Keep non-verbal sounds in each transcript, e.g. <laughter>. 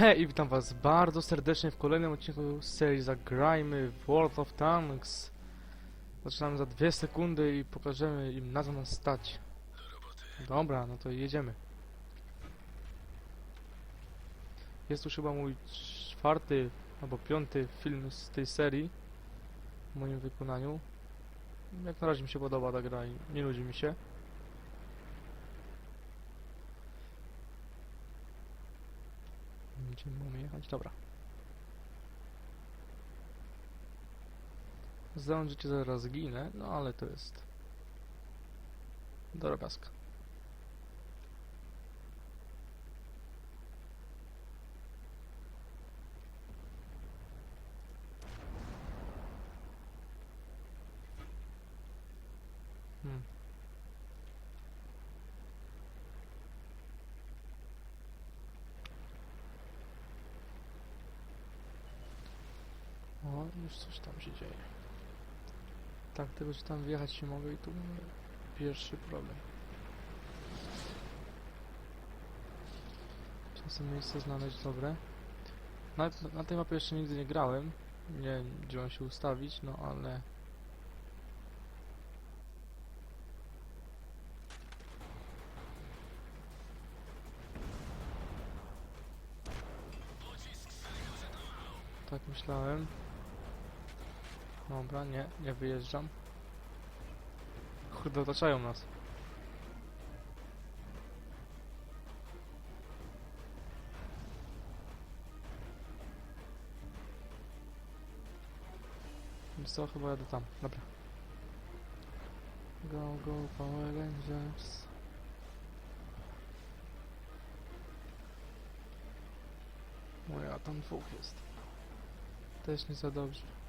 Hej witam was bardzo serdecznie w kolejnym odcinku serii Zagrajmy World of Tanks. Zaczynamy za dwie sekundy i pokażemy im na co nas stać. Dobra, no to jedziemy. Jest już chyba mój czwarty albo piąty film z tej serii w moim wykonaniu. Jak na razie mi się podoba ta gra i nie nudzi mi się. Gdzie mamy jechać? Dobra. Cię zaraz ginę, no ale to jest... Drobiazg. Hmm. O, już coś tam się dzieje. Tak, tylko że tam wjechać nie mogę i tu pierwszy problem. Czasem miejsce znaleźć dobre. Na, na tej mapie jeszcze nigdy nie grałem. Nie wiem, gdzie mam się ustawić, no ale... Tak myślałem. Dobra, nie, nie wyjeżdżam. Kurde, otaczają nas. Więc co, chyba jadę tam. Dobra. Go, go, Power Rangers. O ja, tam dwóch jest. Też nie za dobrze.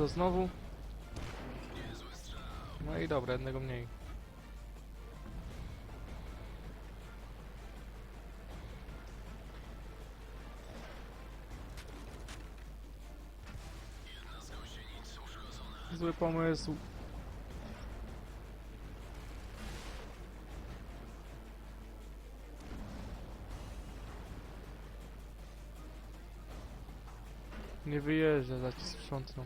Kurde, znowu? No i dobra, jednego mniej. Zły pomysł. Nie wyjeżdża, za ci sprzątną.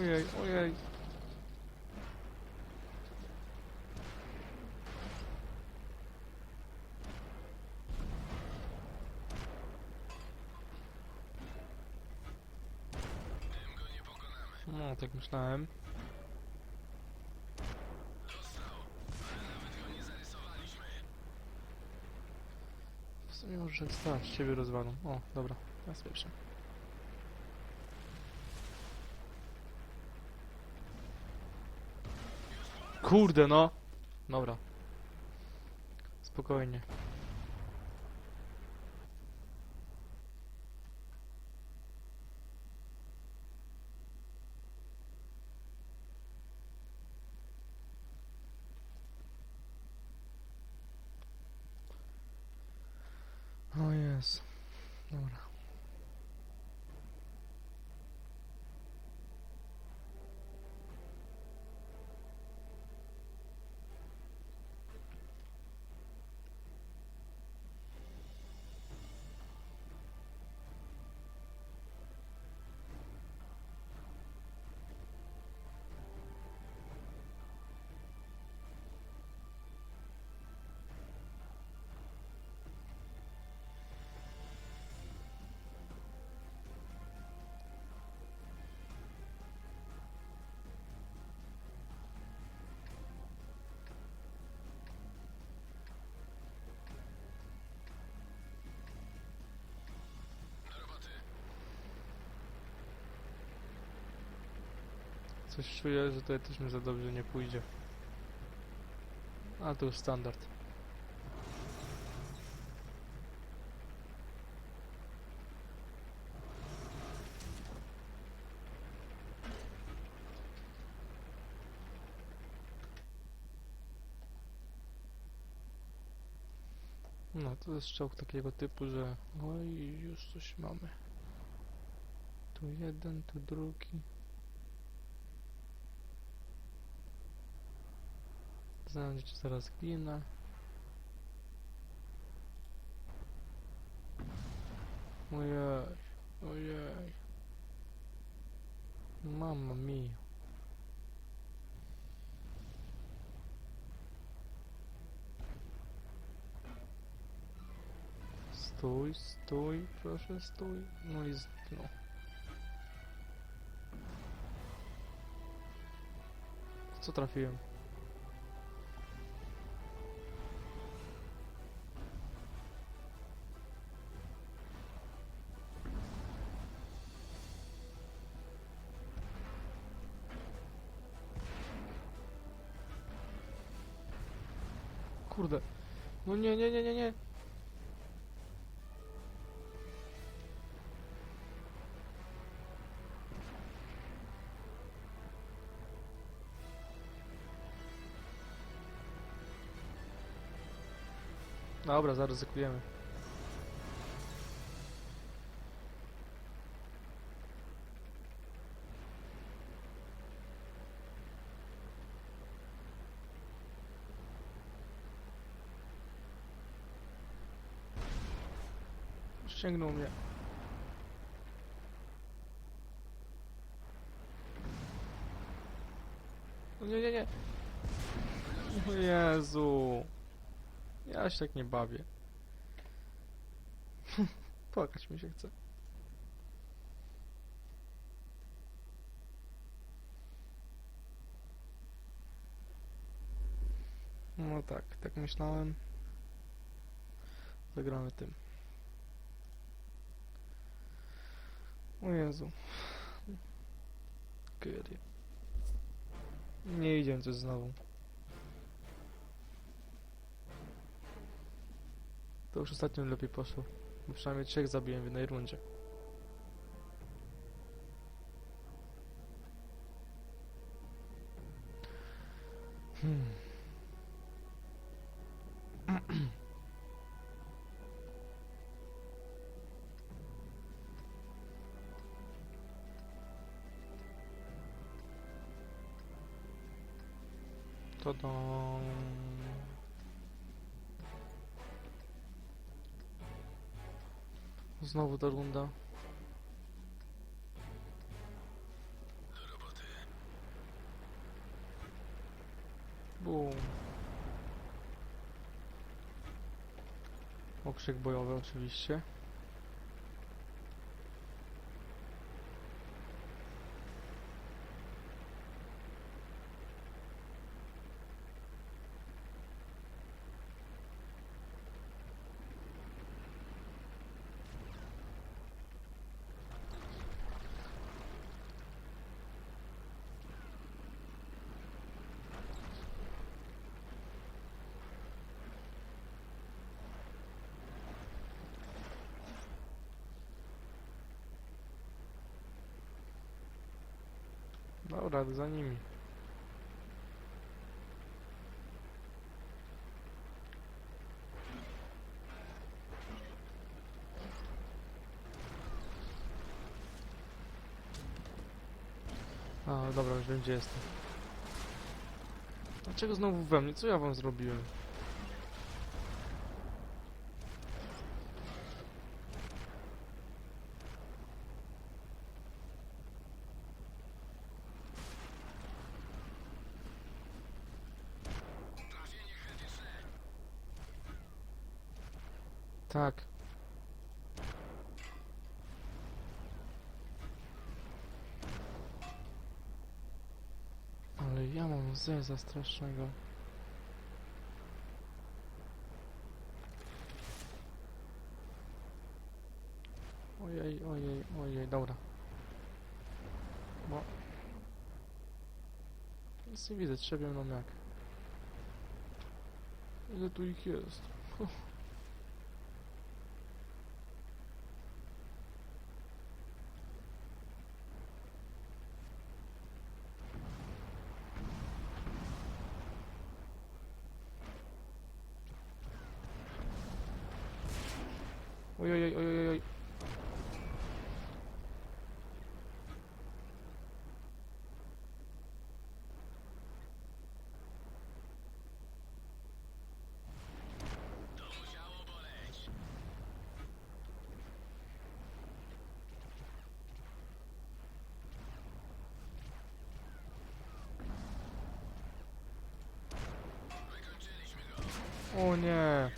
Ojej, ojej. No, tak myślałem. W sumie może stać, ciebie rozwalą. O, dobra, teraz pierwszy. Kurde, no! Dobra. Spokojnie. O jest. Dobra. Coś czuję, że tutaj też mi za dobrze nie pójdzie. A to standard. No to jest strzał takiego typu, że no oj już coś mamy. Tu jeden, tu drugi. Znajdzie zaraz ginę. Ojej, ojej. Mamma mia. Stój, stój, proszę, stój. No i zginął. W Co Kurde. No nie, nie, nie, nie, nie. Dobra, zaryzykujemy. Ściągnął mnie. O nie, nie, nie. O Jezu. Ja się tak nie bawię. <laughs> Płakać mi się chce. No tak, tak myślałem. Zagramy tym. O Jezu. Kiedy? Nie idzie coś znowu. To już ostatnio lepiej poszło. Bo przynajmniej trzech zabiłem w jednej rundzie. Ta-dam. Znowu ta runda. Bum. Okrzyk bojowy oczywiście. Dobra, za nimi. A, dobra, już wiem gdzie jestem. Dlaczego znowu we mnie? Co ja wam zrobiłem? Tak. Ale ja mam zeza strasznego. Ojej, ojej, ojej, dobra. No. Nic nie widzę, trzebią nam jak. Ile tu ich jest? <laughs> O nie.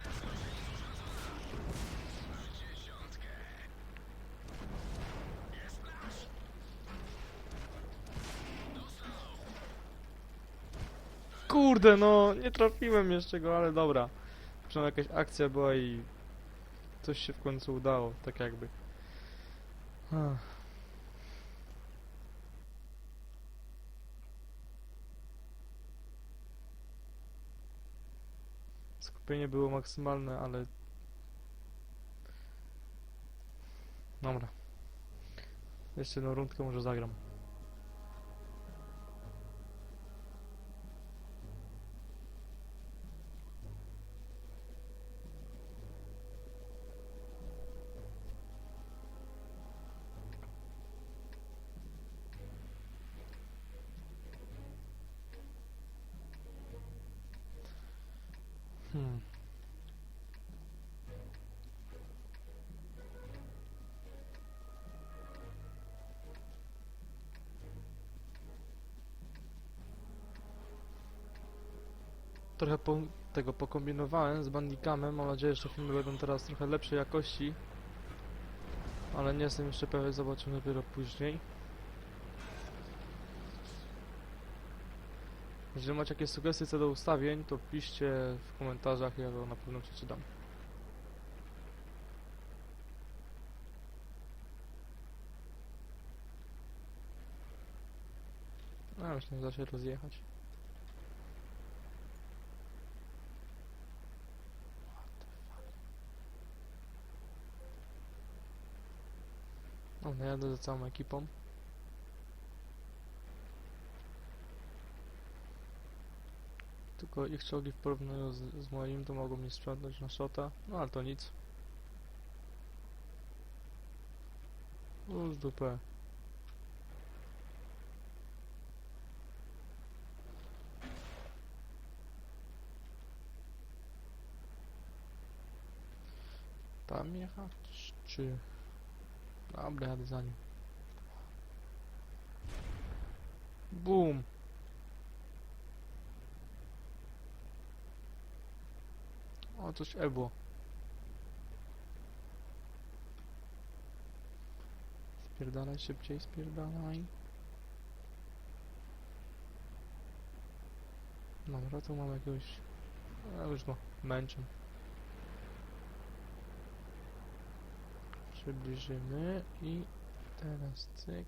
Kurde, no nie trafiłem jeszcze go, ale dobra. Przynajmniej jakaś akcja była i coś się w końcu udało, tak jakby. Skupienie było maksymalne, ale... Dobra. Jeszcze jedną rundkę może zagram. Trochę po, tego pokombinowałem z Bandicamem. Mam nadzieję, że filmy będą teraz trochę lepszej jakości. Ale nie jestem jeszcze pewien, zobaczymy dopiero później. Jeżeli macie jakieś sugestie co do ustawień, to piszcie w komentarzach, ja to na pewno przeczytam. A, myślę, że da się rozjechać. Dobra, jadę za całą ekipą. Tylko ich czołgi w porównaniu z, z moim to mogą mnie sprzątnąć na shota, no ale to nic. Już dupę. Tam jechać, czy... Dobra, jadę za nim. Boom! O, coś ebło. Spierdalaj szybciej, spierdalaj. Dobra, tu mam jakiegoś... A już go męczę. Przybliżymy i teraz cyk.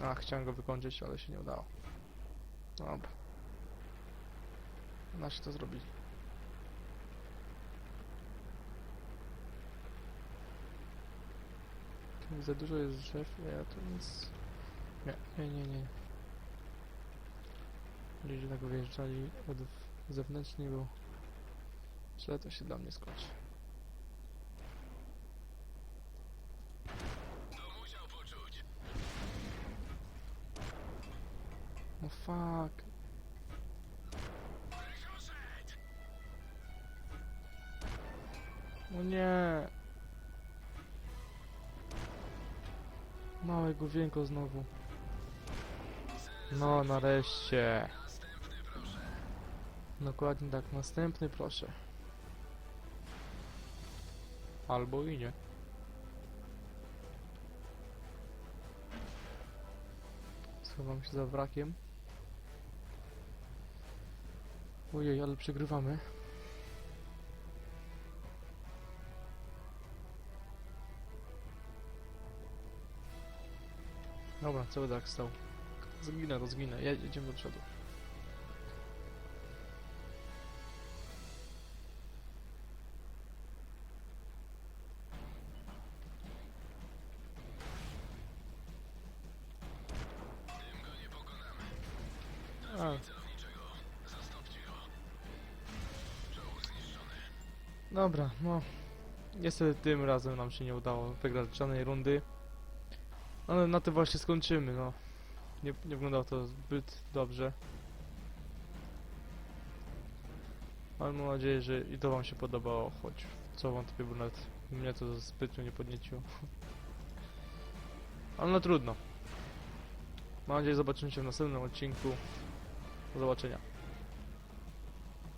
A, chciałem go wykończyć, ale się nie udało. Dobra. Da się to zrobić. Tu za dużo jest drzew, ja tu nic... Nie, nie, nie, nie. Ludzie tak wyjeżdżali od zewnętrznej, bo źle to się dla mnie skończy. No fuck. No nie. Małe główienko znowu. No nareszcie. Dokładnie tak. Następny proszę. Albo i nie. Schowam się za wrakiem. Ojej, ale przegrywamy. Dobra, cały tak stał. Zginę, rozginę. Je- Jedziemy do przodu. Dobra, no. Niestety tym razem nam się nie udało wygrać żadnej rundy. Ale na tym właśnie skończymy, no. Nie, nie wyglądało to zbyt dobrze. Ale mam nadzieję, że i to wam się podobało, choć co wątpię, bo nawet mnie to zbytnio nie podnieciło. <laughs> Ale no trudno. Mam nadzieję, że zobaczymy się w następnym odcinku. Do zobaczenia.